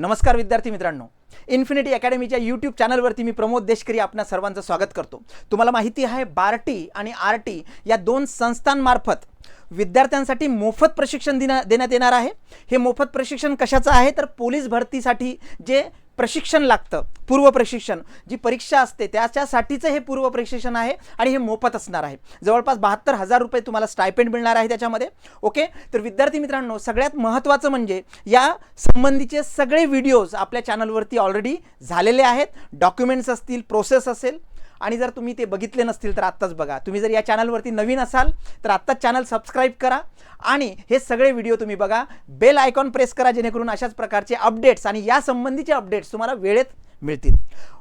नमस्कार विद्यार्थी मित्रांनो. इन्फिनिटी अकॅडमीच्या यूट्यूब चॅनलवरती मी प्रमोद देशकरी आपणा सर्वांचं स्वागत करतो. तुम्हाला माहिती आहे बार्टी आणि आर टी या दोन संस्थांमार्फत विद्यार्थ्यांसाठी मोफत प्रशिक्षण देण्या देण्यात येणार आहे. हे मोफत प्रशिक्षण कशाचं आहे? तर पोलीस भरतीसाठी जे प्रशिक्षण लागतं पूर्व प्रशिक्षण. जी परीक्षा असते त्याच्यासाठीचं हे पूर्व प्रशिक्षण आहे आणि हे मोफत असणार आहे. जवळपास बहात्तर हजार रुपये तुम्हाला स्टायपेंड मिळणार आहे त्याच्यामध्ये. ओके तर विद्यार्थी मित्रांनो सगळ्यात महत्त्वाचं म्हणजे या संबंधीचे सगळे व्हिडिओज आपल्या चॅनलवरती ऑलरेडी झालेले आहेत. डॉक्युमेंट्स असतील प्रोसेस असेल आणि जर तुम्ही ते बघितले नसतील तर आत्ताच बघा. तुम्ही जर या चॅनलवरती नवीन असाल तर आत्ताच चॅनल सबस्क्राईब करा आणि हे सगळे व्हिडिओ तुम्ही बघा. बेल आयकॉन प्रेस करा जेणेकरून अशाच प्रकारचे अपडेट्स आणि या संबंधीचे अपडेट्स तुम्हाला वेळेत मिळतील.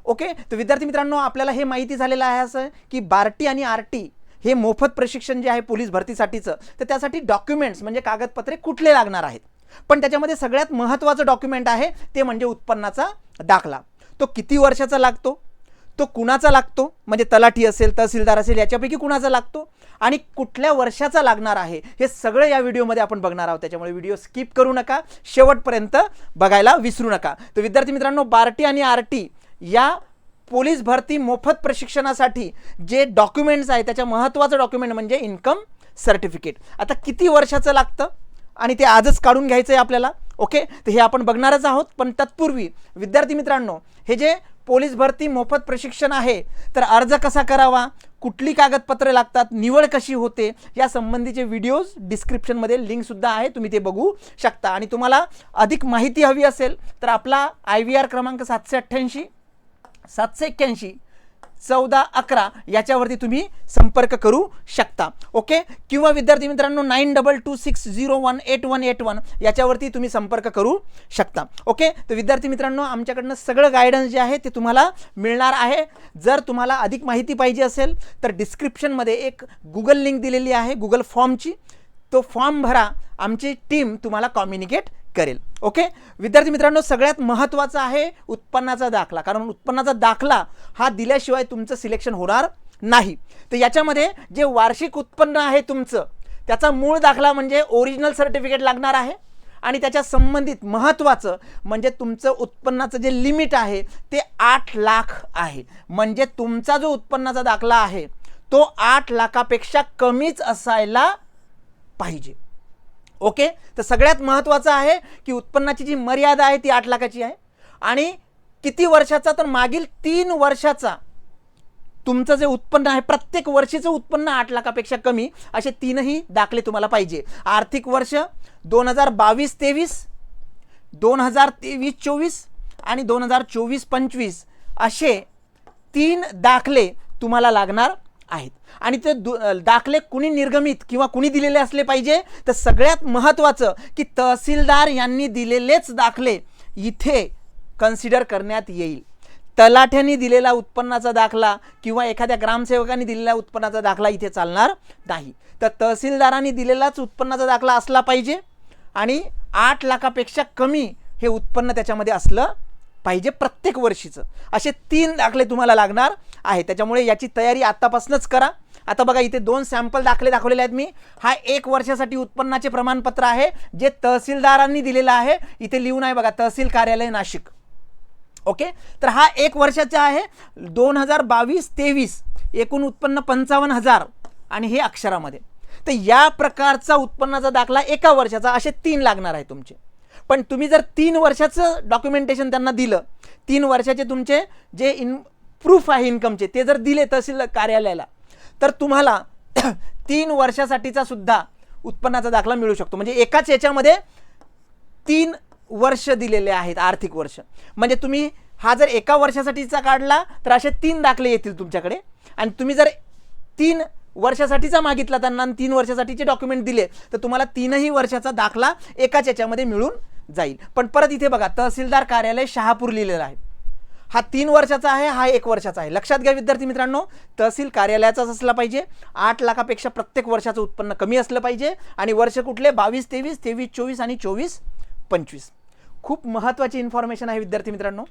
ओके? तर विद्यार्थी मित्रांनो आपल्याला हे माहिती झालेलं आहे असं की बार्टी आणि आर टी हे मोफत प्रशिक्षण जे आहे पोलीस भरतीसाठीचं तर त्यासाठी डॉक्युमेंट्स म्हणजे कागदपत्रे कुठले लागणार आहेत? पण त्याच्यामध्ये सगळ्यात महत्त्वाचं डॉक्युमेंट आहे ते म्हणजे उत्पन्नाचा दाखला. तो किती वर्षाचा लागतो? तो कुणाचा लागतो? म्हणजे तलाठी असेल तहसीलदार असेल याच्यापैकी कुणाचा लागतो? आणि कुठल्या वर्षाचा लागणार आहे? हे सगळं या व्हिडिओमध्ये आपण बघणार आहोत. त्याच्यामुळे व्हिडिओ स्किप करू नका. शेवटपर्यंत बघायला विसरू नका. तर विद्यार्थी मित्रांनो बार्टी आणि आर टी या पोलीस भरती मोफत प्रशिक्षणासाठी जे डॉक्युमेंट्स आहे त्याच्या महत्त्वाचं डॉक्युमेंट म्हणजे इन्कम सर्टिफिकेट. आता किती वर्षाचं लागतं? आणि ते आजच काढून घ्यायचं आहे आपल्याला. ओके? तर हे आपण बघणारच आहोत. पण तत्पूर्वी विद्यार्थी मित्रांनो हे जे पोलीस भरती मोफत प्रशिक्षण आहे. तर अर्ज कसा करावा? कुठली कागदपत्रे लागतात? निवड कशी होते? या संबंधीचे व्हिडिओज डिस्क्रिप्शनमध्ये लिंकसुद्धा आहे. तुम्ही ते बघू शकता. आणि तुम्हाला अधिक माहिती हवी असेल तर आपला आय व्ही आर क्रमांक सातशे अठ्ठ्याऐंशी सातशे एक्क्याऐंशी चौदा अकरा याच्यावरती तुम्ही संपर्क करू शकता. ओके किंवा विद्यार्थी मित्रांनो nine double two six zero one eight one eight one याच्यावरती तुम्ही संपर्क करू शकता. ओके तर विद्यार्थी मित्रांनो आमच्याकडनं सगळं गायडन्स जे आहे ते तुम्हाला मिळणार आहे. जर तुम्हाला अधिक माहिती पाहिजे असेल तर डिस्क्रिप्शनमध्ये एक गुगल लिंक दिलेली आहे गुगल फॉर्मची तो फॉर्म भरा. आमची टीम तुम्हाला कॉम्युनिकेट करेल. ओके विद्यार्थी मित्रांनो सगळ्यात महत्त्वाचा आहे उत्पन्नाचा दाखला. कारण उत्पन्नाचा दाखला हा दिल्याशिवाय तुमचं सिलेक्शन होणार नाही. तर याच्यामध्ये जे वार्षिक उत्पन्न आहे तुमचं त्याचा मूळ दाखला म्हणजे ओरिजिनल सर्टिफिकेट लागणार आहे. आणि त्याच्या संबंधित महत्त्वाचं म्हणजे तुमचं उत्पन्नाचं जे लिमिट आहे ते आठ लाख आहे. म्हणजे तुमचा जो उत्पन्नाचा दाखला आहे तो आठ लाखापेक्षा कमीच असायला पाहिजे. ओके? तर सगळ्यात महत्त्वाचं आहे की उत्पन्नाची जी मर्यादा आहे ती आठ लाखाची आहे. आणि किती वर्षाचा? तर मागील तीन वर्षाचा. तुमचं जे उत्पन्न आहे प्रत्येक वर्षीचं उत्पन्न आठ लाखापेक्षा कमी असे तीनही दाखले तुम्हाला पाहिजे. आर्थिक वर्ष दोन हजार बावीस तेवीस दोन हजार तेवीस चोवीस आणि दोन हजार चोवीस पंचवीस असे तीन दाखले तुम्हाला लागणार. आहेत. आणि ते दु दाखले कुणी निर्गमित किंवा कुणी दिलेले असले पाहिजे तर सगळ्यात महत्त्वाचं की तहसीलदार यांनी दिलेलेच दाखले इथे कन्सिडर करण्यात येईल. तलाठ्यांनी दिलेला उत्पन्नाचा दाखला किंवा एखाद्या ग्रामसेवकांनी दिलेला उत्पन्नाचा दाखला इथे चालणार नाही. तर तहसीलदारांनी दिलेलाच उत्पन्नाचा दाखला असला पाहिजे आणि आठ लाखापेक्षा कमी हे उत्पन्न त्याच्यामध्ये असलं पाहिजे प्रत्येक वर्षीचं. असे तीन दाखले तुम्हाला लागणार आहे. त्याच्यामुळे याची तयारी आत्तापासूनच करा. आता बघा इथे दोन सॅम्पल दाखले दाखवलेले आहेत मी. हा एक वर्षासाठी उत्पन्नाचे प्रमाणपत्र आहे जे तहसीलदारांनी दिलेलं आहे. इथे लिहून आहे बघा तहसील कार्यालय नाशिक. ओके? तर हा एक वर्षाचा आहे दोन हजार बावीस तेवीस. एकूण उत्पन्न पंचावन्न हजार. आणि हे अक्षरामध्ये. तर या प्रकारचा उत्पन्नाचा दाखला एका वर्षाचा असे तीन लागणार आहे तुमचे. पण तुम्ही जर तीन वर्षाचं डॉक्युमेंटेशन त्यांना दिलं तीन वर्षाचे तुमचे जे इन प्रूफ आहे इन्कमचे ते जर दिले तहसील कार्यालयाला तर तुम्हाला तीन वर्षासाठीचा सुद्धा उत्पन्नाचा दाखला मिळू शकतो. म्हणजे एकाच याच्यामध्ये तीन वर्ष दिलेले आहेत आर्थिक वर्ष. म्हणजे तुम्ही हा जर एका वर्षासाठीचा काढला तर असे तीन दाखले येतील तुमच्याकडे. आणि तुम्ही जर तीन वर्षासाठीचा मागितला त्यांना तीन वर्षासाठीचे डॉक्युमेंट दिले तर तुम्हाला तीनही वर्षाचा दाखला एकाच याच्यामध्ये मिळून जाईल. पण परत इथे बघा तहसीलदार कार्यालय शहापूर लिहिलेलं आहे. हा तीन वर्षाचा आहे हा एक वर्षाचा आहे. लक्षात घ्या विद्यार्थी मित्रांनो तहसील कार्यालयाचाच असला पाहिजे. आठ लाखापेक्षा प्रत्येक वर्षाचं उत्पन्न कमी असलं पाहिजे आणि वर्ष कुठले? बावीस तेवीस तेवीस चोवीस आणि चोवीस पंचवीस. खूप महत्त्वाची इन्फॉर्मेशन आहे विद्यार्थी मित्रांनो.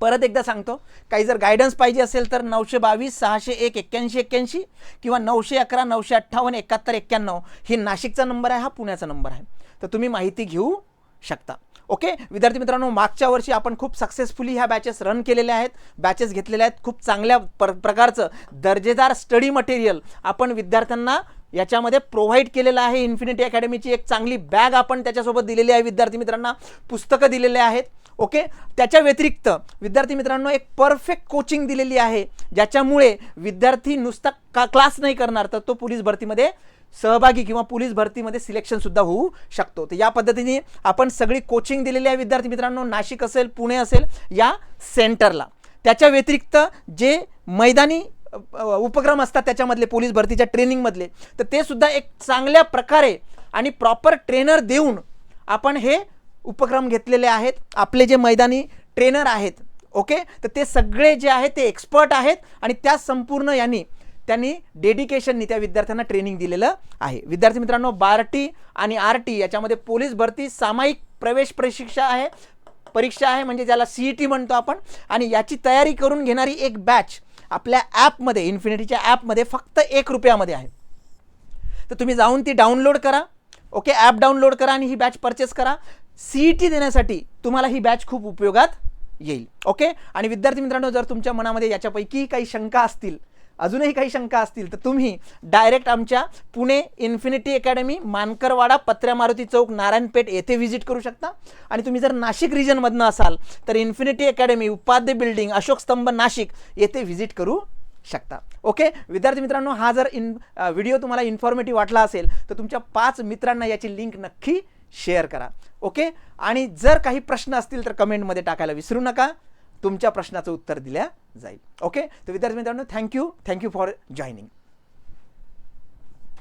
परत एकदा सांगतो काही जर गायडन्स पाहिजे असेल तर नऊशे बावीस सहाशे एक एक्क्याऐंशी एक्क्याऐंशी किंवा नऊशे अकरा नऊशे अठ्ठावन्न एकाहत्तर एक्क्याण्णव ही नाशिकचा नंबर आहे हा पुण्याचा नंबर आहे. तर तुम्ही माहिती घेऊ शकता. ओके विद्यार्थी मित्रांनो मागच्या वर्षी आपण खूप सक्सेसफुली ह्या बॅचेस रन केलेल्या आहेत. बॅचेस घेतलेल्या आहेत. खूप चांगल्या पर प्रकारचं दर्जेदार स्टडी मटेरियल आपण विद्यार्थ्यांना याच्यामध्ये प्रोव्हाइड केलेलं आहे. इन्फिनिटी अकॅडमीची एक चांगली बॅग आपण त्याच्यासोबत दिलेली आहे. विद्यार्थी मित्रांना पुस्तकं दिलेले आहेत. ओके? त्याच्या व्यतिरिक्त विद्यार्थी मित्रांनो एक परफेक्ट कोचिंग दिलेली आहे ज्याच्यामुळे विद्यार्थी नुसता का क्लास नाही करणार तर तो पोलीस भरतीमध्ये सहभागी किंवा पोलीस भरतीमध्ये सिलेक्शन सुद्धा होऊ शकतो. तर या पद्धतीने आपण सगळी कोचिंग दिलेली आहे विद्यार्थी मित्रांनो नाशिक असेल पुणे असेल या सेंटरला त्याच्या व्यतिरिक्त जे मैदानी उपक्रम असतात त्याच्यामधले पोलीस भरतीच्या ट्रेनिंगमधले तर ते सुद्धा एक चांगल्या प्रकारे आणि प्रॉपर ट्रेनर देऊन आपण हे उपक्रम घेतलेले आहेत. आपले जे मैदानी ट्रेनर आहेत ओके? तर ते सगळे जे आहेत ते एक्सपर्ट आहेत आणि त्या संपूर्ण यांनी त्यांनी डेडिकेशननी त्या विद्यार्थ्यांना ट्रेनिंग दिलेलं आहे. विद्यार्थी मित्रांनो बार टी आणि आर टी याच्यामध्ये पोलीस भरती सामायिक प्रवेश परीक्षा आहे परीक्षा आहे म्हणजे ज्याला सी ई टी म्हणतो आपण आणि याची तयारी करून घेणारी एक बॅच आपल्या ॲपमध्ये इन्फिनिटीच्या ॲपमध्ये फक्त एक रुपयामध्ये आहे. तर तुम्ही जाऊन ती डाउनलोड करा ओके? ॲप डाउनलोड करा आणि ही बॅच परचेस करा. ई टी देण्यासाठी तुम्हाला ही बॅच खूप उपयोगात येईल. ओके आणि विद्यार्थी मित्रांनो जर तुमच्या मनामध्ये याच्यापैकी काही शंका असतील अजूनही काही शंका असतील तर तुम्ही डायरेक्ट आमच्या पुणे इन्फिनिटी अकॅडमी मानकरवाडा पत्र्या मारुती चौक नारायणपेठ येथे व्हिजिट करू शकता. आणि तुम्ही जर नाशिक रिजनमधनं असाल तर infinity academy Upadhye building Ashok Stambh Nashik येथे व्हिजिट करू शकता. ओके विद्यार्थी मित्रांनो हा जर इन व्हिडिओ तुम्हाला इन्फॉर्मेटिव्ह वाटला असेल तर तुमच्या पाच मित्रांना याची लिंक नक्की शेअर करा. ओके आणि जर काही प्रश्न असतील तर कमेंटमध्ये टाकायला विसरू नका. तुमच्या प्रश्नाचं उत्तर दिल्या जाईल. ओके तर विद्यार्थी मित्रांनो थँक्यू थँक्यू फॉर जॉईनिंग